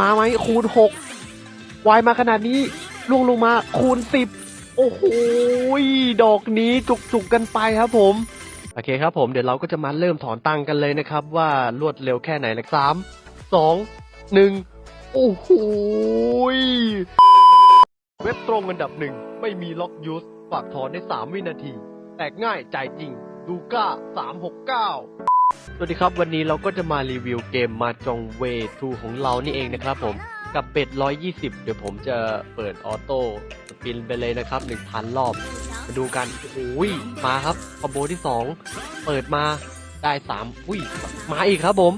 มาไหมคูณหกวายมาขนาดนี้ล่วงลงมาคูณสิบโอ้โหดอกนี้จุกๆกันไปครับผม โอเคครับผมเดี๋ยวเราก็จะมาเริ่มถอนตังกันเลยนะครับ ว่ารวดเร็วแค่ไหนนะสามสองหนึ่งโอ้โหเว็บตรงอันดับหนึ่งไม่มีล็อกยูสฝากถอนในสามวินาที แตกง่ายจ่ายจริง ดูก้าสามหกเก้า สวัสดีครับวันนี้เราก็จะมารีวิวเกมมาจองเวทูของเรานี่เองนะครับผมกับเป็ด 120 เดี๋ยวผมจะเปิดออโต้สปินไปเลยนะครับ 1,000 รอบ มาดูกันโอ้ยมาครับคอมโบที่ 2 เปิดมาได้ 3 อุ้ยมาอีกครับผม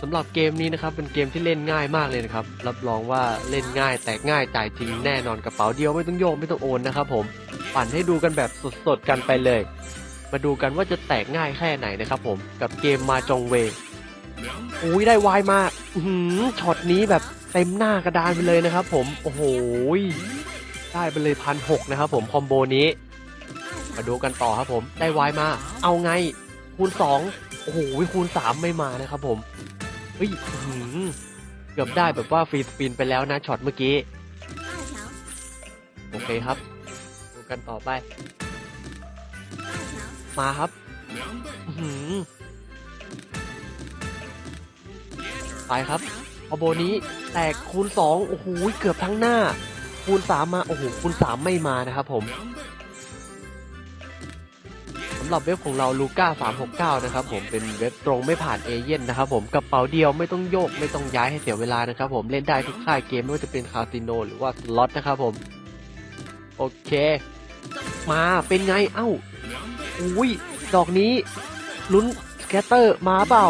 สำหรับเกมนี้นะครับเป็นเกมที่เล่นง่ายมากเลยนะครับ รับรองว่าเล่นง่ายแตกง่ายจ่ายจริงแน่นอนกระเป๋าเดียวไม่ต้องโยกไม่ต้องโอนนะครับผมปั่นให้ดูกันแบบสดๆกันไปเลย มาดูกันว่าจะแตกง่ายแค่ไหนนะครับผมกับเกมมาจงเวอุ้ยได้วายมาหือช็อตนี้แบบเต็มหน้ากระดานไปเลยนะครับผมโอ้โหได้ไปเลยพันหกนะครับผมคอมโบนี้ มาดูกันต่อครับผมได้วายมา เอาไง คูณสองโอ้โหคูณสามไม่มานะครับผมเฮ้ยหือเกือบได้แบบว่าฟรีสปินไปแล้วนะช็อตเมื่อกี้ โอเคครับ ดูกันต่อไป มาครับไปครับคอโบนี้แตกคูณสองโอ้โหเกือบทั้งหน้า คูณสามมาโอ้โหคูณสามไม่มานะครับผมสำหรับเว็บของเราลูก้า369 นะครับผมเป็นเว็บตรงไม่ผ่านเอเย่นนะครับผมกระเป๋าเดียวไม่ต้องโยกไม่ต้องย้ายให้เสียเวลานะครับผมเล่นได้ทุกค่ายเกมไม่ว่าจะเป็นคาสิโนหรือว่าสล็อตนะครับผม โอเค มาเป็นไงเอ้า อุ้ยดอกนี้ลุ้นสแกตเตอร์มาเปล่า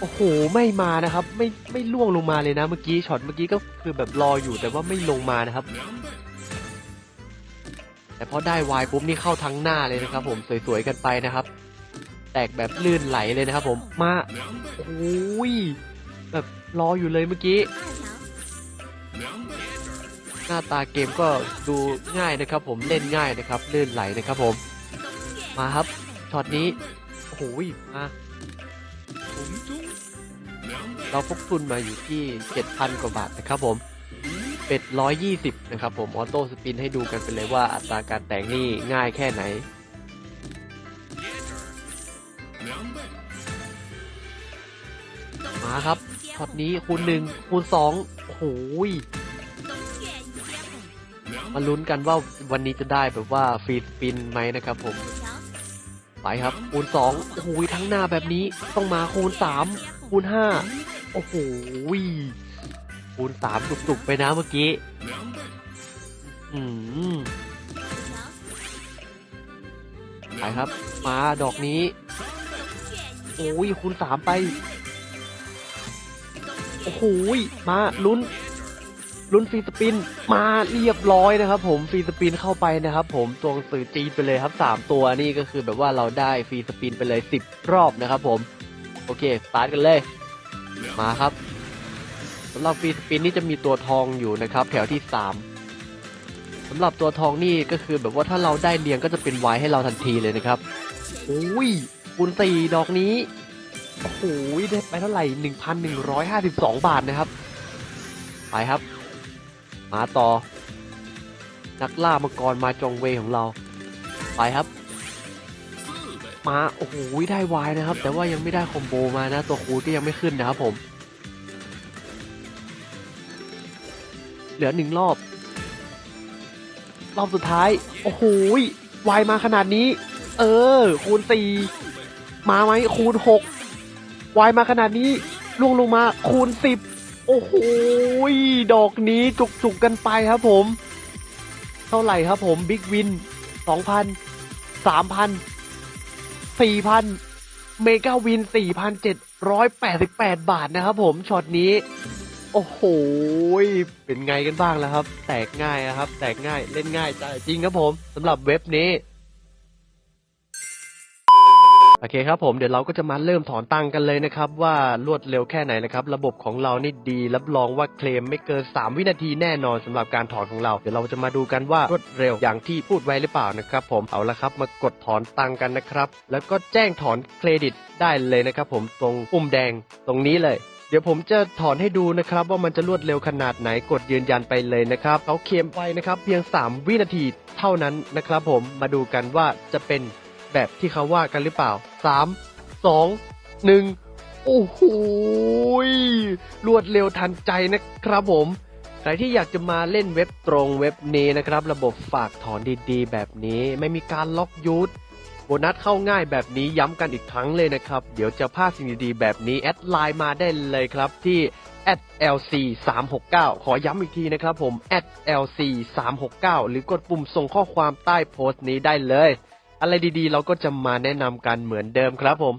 โอ้โห ไม่มานะครับ ไม่ไม่ล่วงลงมาเลยนะเมื่อกี้ช็อตเมื่อกี้ก็คือแบบรออยู่แต่ว่าไม่ลงมานะครับ แต่พอได้วายปุ๊บนี่เข้าทั้งหน้าเลยนะครับ ผมสวยๆกันไปนะครับ แตกแบบลื่นไหลเลยนะครับ ผมมาโอ้ยแบบรออยู่เลยเมื่อกี้ หน้าตาเกมก็ดูง่ายนะครับ ผมเล่นง่ายนะครับลื่นไหลนะครับผม มาครับช็อตนี้โอ้โหมาเราพกทุนมาอยู่ที่ 7,000 กว่าบาทนะครับผมเป็ด120 นะครับผม ออโต้สปินให้ดูกันไปเลยว่าอัตราการแต่งนี่ง่ายแค่ไหน มาครับช็อตนี้คูณหนึ่งคูณสองโอ้โหมาลุ้นกันว่าวันนี้จะได้แบบว่าฟรีสปินไหมนะครับผม ไปครับคูณสองโอ้โหทั้งหน้าแบบนี้ต้องมาคูณสามคูณห้าโอ้โหคูณสามจุกๆไปนะเมื่อกี้อืมไปครับ มาดอกนี้โอ้ยคูณสามไป โอ้โหมาลุ้น ลุ้นฟรีสปินมาเรียบร้อยนะครับ ผมฟรีสปินเข้าไปนะครับ ผมตัวงสื่อจีนไปเลยครับสามตัวนี่ก็คือแบบว่าเราได้ฟรีสปินไปเลยสิบรอบนะครับ ผม โอเคสตาร์ทกันเลย มาครับสำหรับฟรีสปินนี่จะมีตัวทองอยู่นะครับ แถวที่สามสำหรับตัวทองนี่ก็คือแบบว่าถ้าเราได้เรียงก็จะเป็นไวให้เราทันทีเลยนะครับโอ้ยคูณสี่ดอกนี้โอ้โหได้ไปเท่าไหร่หนึ่งพันหนึ่งร้อยห้าสิบสองบาทนะครับ ไปครับ มาต่อ นักล่ามังกรมาจองเวของเรา ไปครับ มาโอ้โหได้วายนะครับ แต่ว่ายังไม่ได้คอมโบมานะ ตัวคูณก็ยังไม่ขึ้นนะครับผม เหลือหนึ่งรอบ รอบสุดท้าย โอ้โหวายมาขนาดนี้ เออ คูณสี่มาไหมคูณหกวายมาขนาดนี้ล่วงลงมาคูณสิบ โอ้โหดอกนี้จุกๆกันไปครับผม เท่าไหร่ครับผมบิ๊กวินสองพันสามพันสี่พันเมกาวินสี่พันเจ็ดร้อยแปดสิบแปดบาทนะครับผมช็อตนี้ โอ้โหเป็นไงกันบ้างแล้วครับ แตกง่ายนะครับ แตกง่ายเล่นง่ายจ่ายจริงครับผมสำหรับเว็บนี้ โอเคครับผมเดี๋ยวเราก็จะมาเริ่มถอนตังกันเลยนะครับ ว่ารวดเร็วแค่ไหนนะครับ ระบบของเรานี่ดีรับรองว่าเคลมไม่เกิน 3 วินาทีแน่นอนสำหรับการถอนของเรา เดี๋ยวเราจะมาดูกันว่ารวดเร็วอย่างที่พูดไว้หรือเปล่านะครับ ผมเอาละครับมากดถอนตังกันนะครับ แล้วก็แจ้งถอนเครดิตได้เลยนะครับ ผมตรงปุ่มแดงตรงนี้เลยเดี๋ยวผมจะถอนให้ดูนะครับ ว่ามันจะรวดเร็วขนาดไหนกดยืนยันไปเลยนะครับเขาเคลมไปนะครับ เพียง 3 วินาทีเท่านั้นนะครับ ผมมาดูกันว่าจะเป็น แบบที่เขาว่ากันหรือเปล่า3 2 1โอ้โหรวดเร็วทันใจนะครับผม ใครที่อยากจะมาเล่นเว็บตรงเว็บนี้นะครับ ระบบฝากถอนดีๆ แบบนี้ไม่มีการล็อกยูทโบนัสเข้าง่ายแบบนี้ย้ำกันอีกครั้งเลยนะครับ เดี๋ยวจะพลาดสิ่งดีๆ แบบนี้ แอดไลน์มาได้เลยครับที่ @lc 3 6 9ขอย้ำอีกทีนะครับผม @lc 3 6 9หรือกดปุ่มส่งข้อความใต้โพสต์นี้ได้เลย อะไรดีๆ เราก็จะมาแนะนำกันเหมือนเดิมครับผม